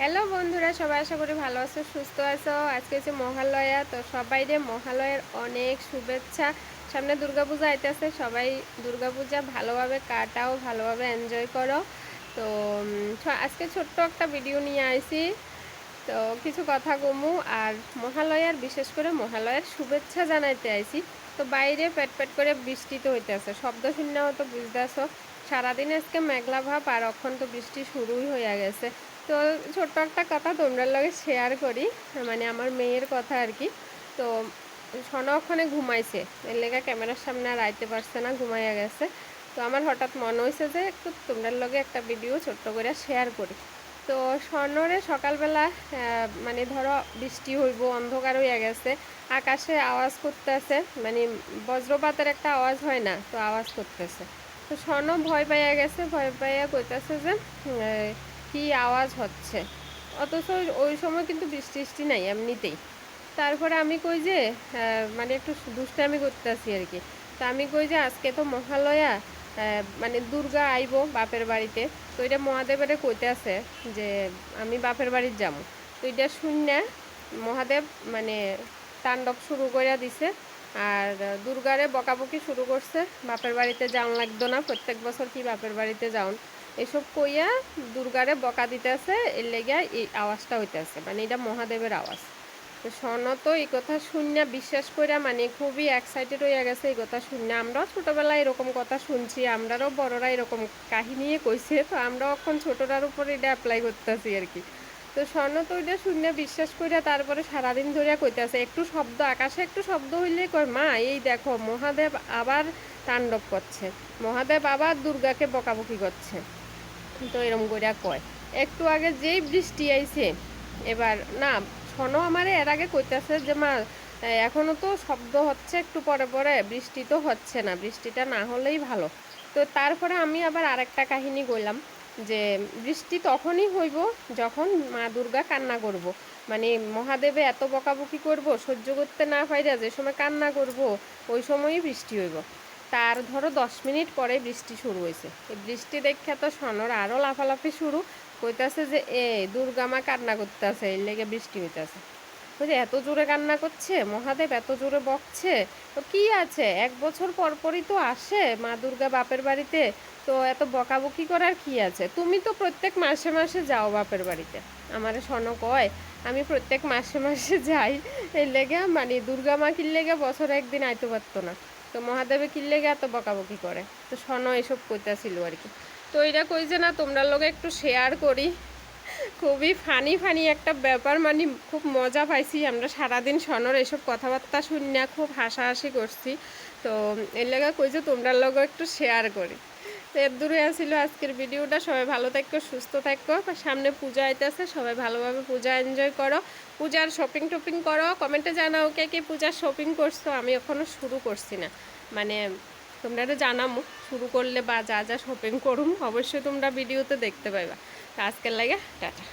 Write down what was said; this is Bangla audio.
হ্যালো বন্ধুরা, সবাই আশা করি ভালো আছো, সুস্থ আছো? আজকে হচ্ছে মহালয়া, তো সবাই রে মহালয়ার অনেক শুভেচ্ছা। সামনে দুর্গাপূজা আইতেছে, সবাই দুর্গাপূজা ভালোভাবে কাটাও, ভালোভাবে এনজয় করো। তো আজকে ছোট্ট একটা ভিডিও নিয়ে আইছি। তো কিছু কথা কমু, আর মহালয়ার, বিশেষ করে মহালয়ার শুভেচ্ছা জানাইতে আইছি। তো বাইরে পেট পেট করে বৃষ্টি তো হইতেছে, শব্দ শুনলেও তো বুঝতেছো। সারাদিন আজকে মেঘলা ভাব, আর এখন তো বৃষ্টি শুরুই হয়ে গেছে। তো ছোট্ট একটা কথা তোমরা লগে শেয়ার করি। মানে আমার মেয়ের কথা আর কি। তো সনা ওখানে ঘুমাইছে। এর লেগে ক্যামেরার সামনে আর আইতে পারছে না, ঘুমাইয়া গেছে। তো আমার হঠাৎ মনে হয়েছে যে একটু তোমরা লগে একটা ভিডিও ছোট্ট করে শেয়ার করি। তো স্বর্ণরে সকালবেলা মানে ধরো বৃষ্টি হইব, অন্ধকার হইয়া গেছে, আকাশে আওয়াজ করতেছে মানে বজ্রপাতের একটা আওয়াজ হয় না, তো আওয়াজ করতেছে। তো স্বর্ণ ভয় পাইয়া গেছে, ভয় পাইয়া কইতাছে যে কি আওয়াজ হচ্ছে? অথচ ওই- সময় কিন্তু বৃষ্টি টিষ্টি নাই এমনিতেই। তারপরে আমি কই যে মানে একটু দুষ্টামি করতেছি আর কি। তা আমি কই যে, আজকে তো মহালয়া মানে দুর্গা আইব বাপের বাড়িতে। তো এটা মহাদেবের কইতে আছে যে, আমি বাপের বাড়ির যাব তো এটা শূন্য মহাদেব মানে তাণ্ডব শুরু করে দিছে। আর দুর্গারে বকাবকি শুরু করছে। বাপের বাড়িতে যাওন লাগতো না, প্রত্যেক বছর কি বাপের বাড়িতে যাওন। এসব কইয়া দুর্গারে বকা দিতেছে, এর লেগে এই আওয়াজটা হইতেছে মানে এটা মহাদেবের আওয়াজ। তো স্বর্ণ তো, এই কথা শুনে বিশ্বাস করে মানে খুবই এক্সাইটেড হয়ে গেছে এই কথা শুনে আমরাও ছোটবেলায় এরকম কথা শুনছি আমরাও বড়রা এরকম কাহিনী কইছে, তো আমরাও এখন ছোটরার উপর এটা অ্যাপ্লাই করতেছি আর কি। তো স্বর্ণ তো ওইটা শুনে বিশ্বাস করিয়া তারপরে সারাদিন ধরে কইতেছে একটু শব্দ আকাশে একটু শব্দ হইলে কয় মা এই দেখো মহাদেব আবার তাণ্ডব করছে। মহাদেব আবার দুর্গাকে বকাবকি করছে। তো এরম করে কয়। একটু আগে যেই বৃষ্টি আইছে এবার না স্বর্ণ আমারে এর আগে কইতাছে যে মা এ, এখনও তো শব্দ হচ্ছে একটু পরে পরে বৃষ্টি তো হচ্ছে না বৃষ্টিটা না হলেই ভালো। তো তারপরে আমি আবার আরেকটা কাহিনী বললাম যে বৃষ্টি তখনই হইব যখন মা দুর্গা কান্না করব। মানে মহাদেবে এত বকাবকি করব, সহ্য করতে না পাইরা যে সময় কান্না করব, ওই সময়ই বৃষ্টি হইব। তার ধরো দশ মিনিট পরে বৃষ্টি শুরু হয়েছে এই বৃষ্টি দেখে তো সনর আরও লাফালাফি শুরু, কইতাছে যে, এ, দুর্গা মা কান্না করতেছে, এর লেগে বৃষ্টি হইতাছে। বুঝে এত জোরে কান্না করছে, মহাদেব এত জোরে বকছে, তো কি আছে? এক বছর পর পরই তো আসে মা দুর্গা বাপের বাড়িতে, তো এত বকাবকি করার কি আছে? তুমি তো প্রত্যেক মাসে মাসে যাও বাপের বাড়িতে। আমারে স্বর্ণ কয়, আমি প্রত্যেক মাসে মাসে যাই, এর লেগে মানে দুর্গা মা কির লেগে বছরে একদিন আইতে পারতো না। তো মহাদেবে কির লেগে এত বকাবকি করে? তো স্বর্ণ এসব কইতাছিল আর কি। তো এটা কই যে না তোমরা লোকে একটু শেয়ার করি। খুবই ফানি ফানি একটা ব্যাপার মানে খুব মজা পাইছি আমরা সারাদিন সনর এসব কথাবার্তা শুনিয়া খুব হাসাহাসি করছি। তো এর লেগে কই যে তোমরা লোক একটু শেয়ার করি। তো এর দূরে আসছিল আজকের ভিডিওটা, সবাই ভালো থাকো, সুস্থ থাকো। সামনে পূজা আইতেছে, সবাই ভালোভাবে পূজা এনজয় করো। পূজার শপিং টপিং করো কমেন্টে জানাও কে কে পূজার শপিং করছ, আমি এখনও শুরু করছি না। মানে তোমরা জানামো। শুরু করলে বা যা যা শপিং করুম, অবশ্যই তোমরা ভিডিওতে দেখতে পাইবা। আজকের লাগে, টাটা।